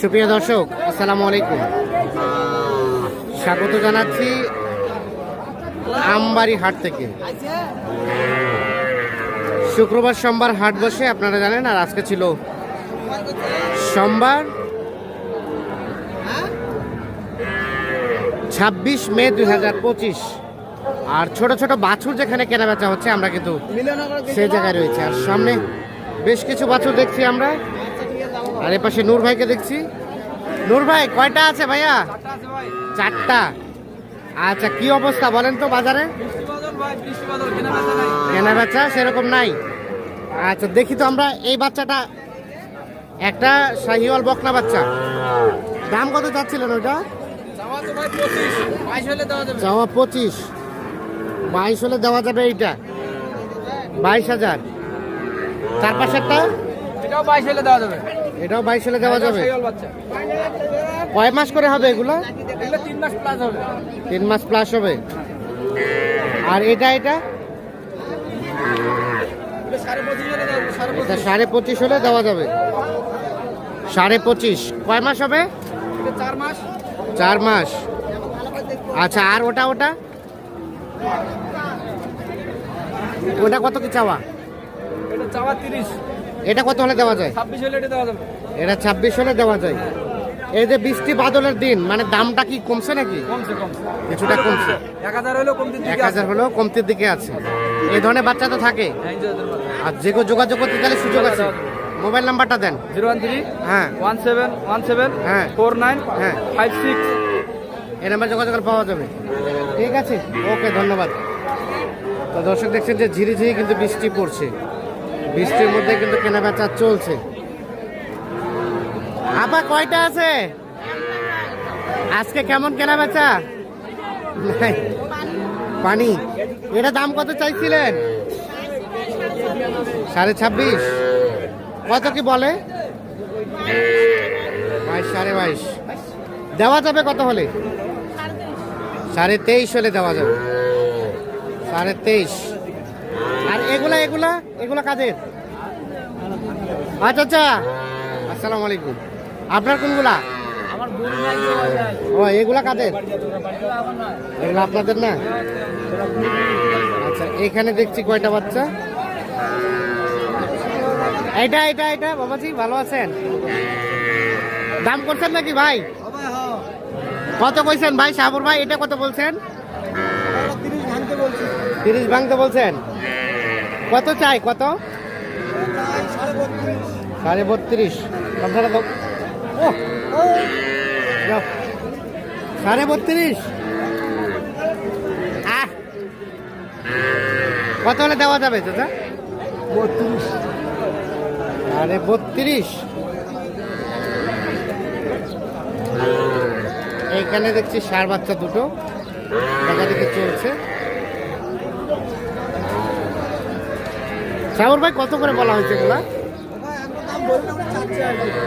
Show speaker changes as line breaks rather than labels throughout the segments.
সুপ্রিয় দর্শক আসসালামু আলাইকুম। স্বাগত জানাচ্ছি আমবাড়ি হাট থেকে। শুক্রবার সোমবার হাট বসে আপনারা জানেন আর আজকে ছিল সোমবার ছাব্বিশ মে দুই হাজার পঁচিশ। আর ছোট ছোট বাছুর যেখানে কেনা বেচা হচ্ছে আমরা কিন্তু সেই জায়গায় রয়েছে। আর সামনে বেশ কিছু বাছুর দেখছি আমরা। আর এ পাশে নূর ভাইকে দেখছি। নূর ভাই, কয়টা আছে ভাইয়া? চারটা। আচ্ছা কি অবস্থা বলেন তো বাজারে? কেনা বেচা সেরকম নাই। আচ্ছা দেখি তো আমরা এই বাচ্চাটা। একটা শাহিওয়াল বকনা বাচ্চা। দাম কত চাচ্ছিলেন ওইটা? চাওয়া পঁচিশ। বাইশ হলে দেওয়া যাবে এইটা। বাইশ হাজার। চার পাশেরটা?
এটাও বাইশ হলে দেওয়া যাবে।
এটাও বাইশ হলে দেওয়া যাবে? কয় মাস করে হবে এগুলো?
তিন মাস প্লাস হবে।
তিন মাস প্লাস হবে। আর এটা এটা?
সাড়ে পঁচিশ হলে দেওয়া যাবে সাড়ে
এটা
পঁচিশ
সাড়ে পঁচিশ হলে দেওয়া যাবে। সাড়ে পঁচিশ। কয় মাস হবে?
চার মাস।
আচ্ছা আর ওটা ওটা? ওটা কত কি চাওয়া?
চাওয়া তিরিশ।
এটা কত হলে দেওয়া যায়?
ছাব্বিশ হলে এটা দেওয়া যাবে।
এটা ছাব্বিশ হলে দেওয়া যায়। এই যে বৃষ্টি বাদলের দিন মানে দামটা কি কমছে নাকি?
কমছে কমছে।
কিছুটা কমছে।
এক হাজার হলেও কমতে
এক হাজার হলেও কমতির দিকে আছে। এই ধরনের বাচ্চা তো থাকে। আর যে যোগাযোগ করতে গেলে সুযোগ আছে। মোবাইল নাম্বারটা দেন।
জিরো ওয়ান থ্রি
হ্যাঁ।
ওয়ান সেভেন ওয়ান সেভেন
হ্যাঁ।
ফোর নাইন
হ্যাঁ।
Five six.
এই নাম্বার যোগাযোগ করে পাওয়া যাবে। ঠিক আছে? ওকে ধন্যবাদ। তো দর্শক দেখছেন যে ঝিরি ঝিরি কিন্তু বৃষ্টি পড়ছে। বৃষ্টির মধ্যে কিন্তু কেনা বেচা চলছে। আপা কয়টা আছে? আজকে কেমন কেনা বেচা নাই। পানি। এটা দাম কত চাইছিলেন? সাড়ে ছাব্বিশ। কত কি বলে? বাইশ, সাড়ে বাইশ। দেওয়া যাবে কত হলে? সাড়ে তেইশ হলে দেওয়া যাবে। সাড়ে তেইশ। আর এগুলা এগুলা? এগুলা কাদের? আচ্ছা আচ্ছা। আসসালামু আলাইকুম। আপনার কোনগুলা। ও এগুলা কাদের? এগুলো আপনাদের না? আচ্ছা এখানে দেখছি কয়টা বাচ্চা। এটা এটা এটা বাবাজি ভালো আছেন? দাম করছেন নাকি ভাই? কত কইছেন ভাই? সাবুর ভাই এটা কত বলছেন?
তিরিশ ভাঙতে
বলছেন? কত চাই কত?
সাড়ে বত্রিশ।
সাড়ে বত্রিশ। কথাটা তো ও সাড়ে বত্রিশ। আহ! কত হলে দেওয়া যাবে দাদা
বত্রিশ।
সাড়ে বত্রিশ। এইখানে দেখছি সার বাচ্চা দুটো। দেখা দেখে চলছে। সাগর ভাই কত করে বলা হয়েছে এগুলা?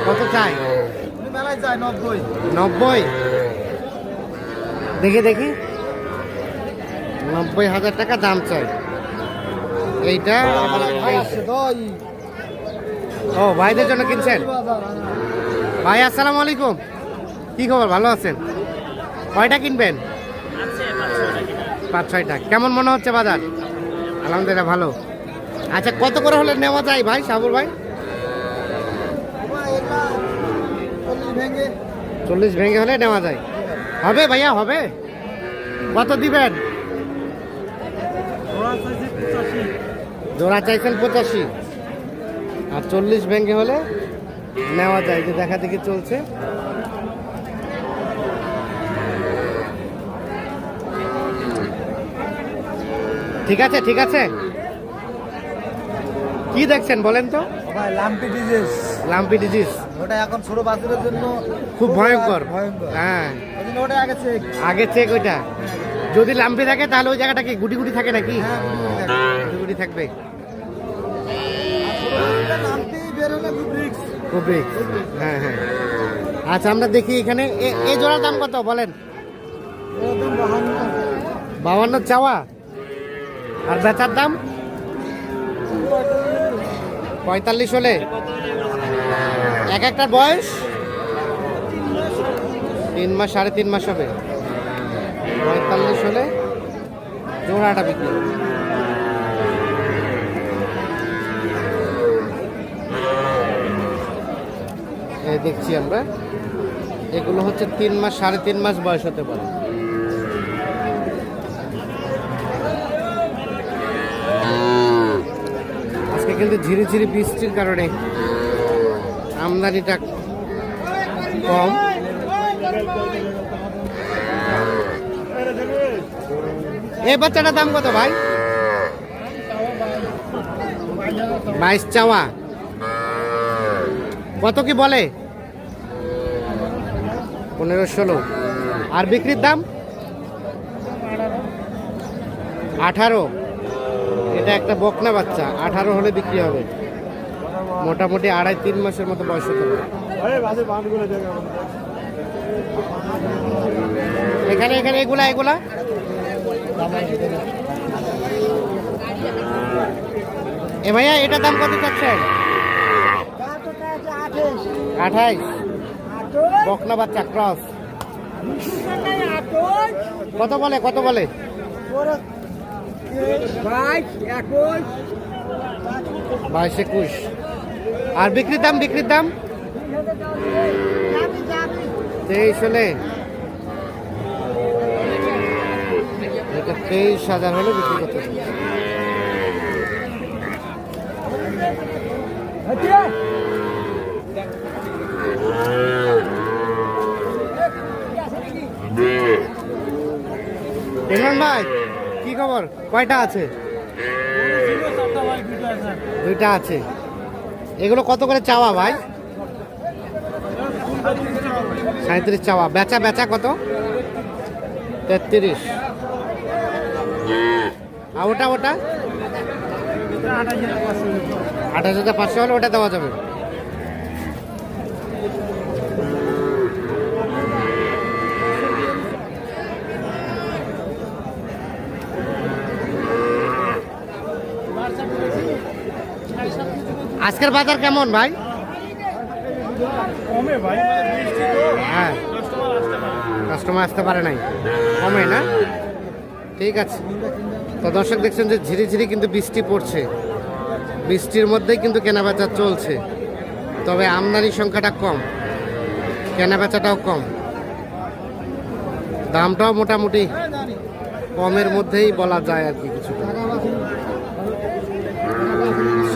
কত চাই?
নব্বই।
দেখি দেখি। নব্বই হাজার টাকা দাম চাই। এইটা? ও ভাইদের জন্য কিনছেন? ভাই আসসালামু আলাইকুম। কি খবর? ভালো আছেন? কয়টা কিনবেন? পাঁচ ছয়টা। কেমন মনে হচ্ছে বাজার? আলহামদুলিল্লাহ ভালো। আচ্ছা কত করে হলে নেওয়া যায় ভাই সাবুর ভাই? চল্লিশ ভেঙে হলে নেওয়া যায়। হবে ভাইয়া, হবে। কত দিবেন? জোড়া চাইছেন পঁচাশি। আর চল্লিশ ভেঙে হলে নেওয়া যায় যে দেখা দেখি চলছে। ঠিক আছে ঠিক আছে। কি দেখছেন বলেন তো?
ভাই লাম্পি ডিজিজ
লাম্পি ডিজিজ
ওটা এখন ছোট বাছুরের জন্য
খুব ভয়ঙ্কর।
ভয়ঙ্কর।
হ্যাঁ।
ওটা আগে চেক
আগে চেক ওইটা। যদি লাম্পি থাকে তাহলে ওই জায়গাটা কি গুটি গুটি থাকে নাকি?
হ্যাঁ
গুটি গুটি থাকবে। হ্যাঁ হ্যাঁ। আচ্ছা আমরা দেখি এখানে। এ- এই জোড়ার দাম কত বলেন? বাউান্ন চাওয়া। আর বেচার দাম? পঁয়তাল্লিশ হলে? এক একটার বয়স? তিন মাস, সাড়ে তিন মাস হবে। পঁয়তাল্লিশ হলে জোড়াটা বিক্রি দেখছি আমরা। এগুলো হচ্ছে তিন মাস, সাড়ে তিন মাস বয়স হতে পারে। কিন্তু ঝিরি ঝিরি বৃষ্টির কারণে আমদানিটা কম। এই বাচ্চাটার দাম কত ভাই? বাইশ চাওয়া। কত কি বলে? পনেরো ষোলো। আর বিক্রির দাম? আঠারো। এটা একটা বকনা বাচ্চা, আঠারো হলে বিক্রি হবে। মোটামুটি আড়াই তিন মাসের মতো বয়স হতে পারে। এখানে এখানে এগুলা এগুলা? এ ভাইয়া, এটার দাম কত চাচ্ছেন? আঠাইশ। বকনা বাচ্চা, ক্রস। কত বলে কত বলে?
বাইশ একুশ।
বাইশ একুশ। আর বিক্রির দাম বিক্রির দাম? তেইশ হলে। এটা তেইশ হাজার হলে বিক্রি করতে হবে। ইমরান ভাই কি খবর? কয়টা আছে? দুইটা আছে। এগুলো কত করে চাওয়া ভাই? সাঁত্রিশ চাওয়া। বেচা বেচা কত? তেত্রিশ। আর ওটা ওটা? আঠাশ হাজার পাঁচশো হলে ওটা দেওয়া যাবে। আজকের বাজার কেমন
ভাই?
হ্যাঁ। কাস্টমার আসতে পারে নাই। কমে না? ঠিক আছে। তো দর্শক দেখছেন যে ঝিরি ঝিরি কিন্তু বৃষ্টি পড়ছে। বৃষ্টির মধ্যেই কিন্তু কেনাবেচা চলছে। তবে আমদানির সংখ্যাটা কম। কেনাবেচাটাও কম। দামটাও মোটামুটি কমের মধ্যেই বলা যায় আর কি কিছুটা।